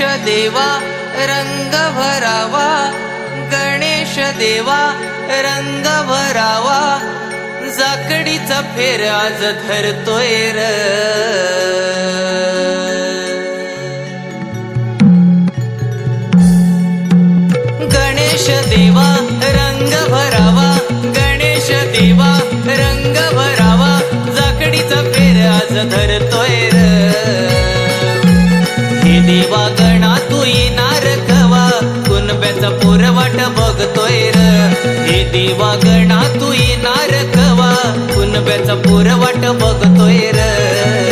गणेश देवा रंग भरावा. गणेश देवा रंग भरावा. जाकडीचा फेर आज धरतोय र. गणेश देवा रंग भरावा. गणेश देवा रंग भरावा. जाकडीचा फेर आज धरतोय देवा गणा तू येणार कवा? कुणब्याचा पोरवाट बघतोय र. हे देवा गणा तू येणार कवा? कुणब्याचा पोरवाट बघतोय र.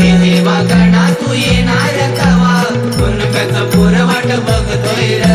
हे देवा गणा तू येणार कवा? कुणब्याचा पोरवाट बघतोय र.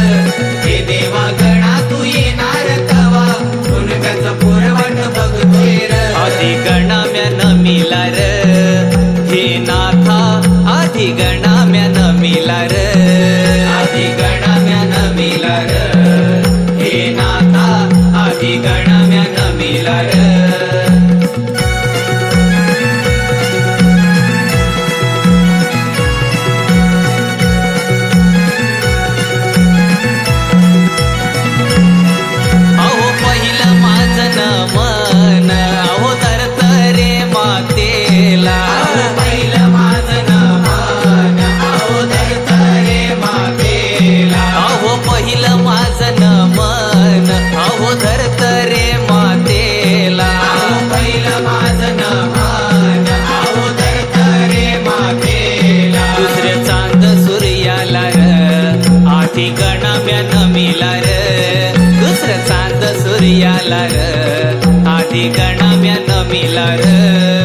आधी गणा म्यान र. दुसरं चांद सूर्याला र. आधी गणा र.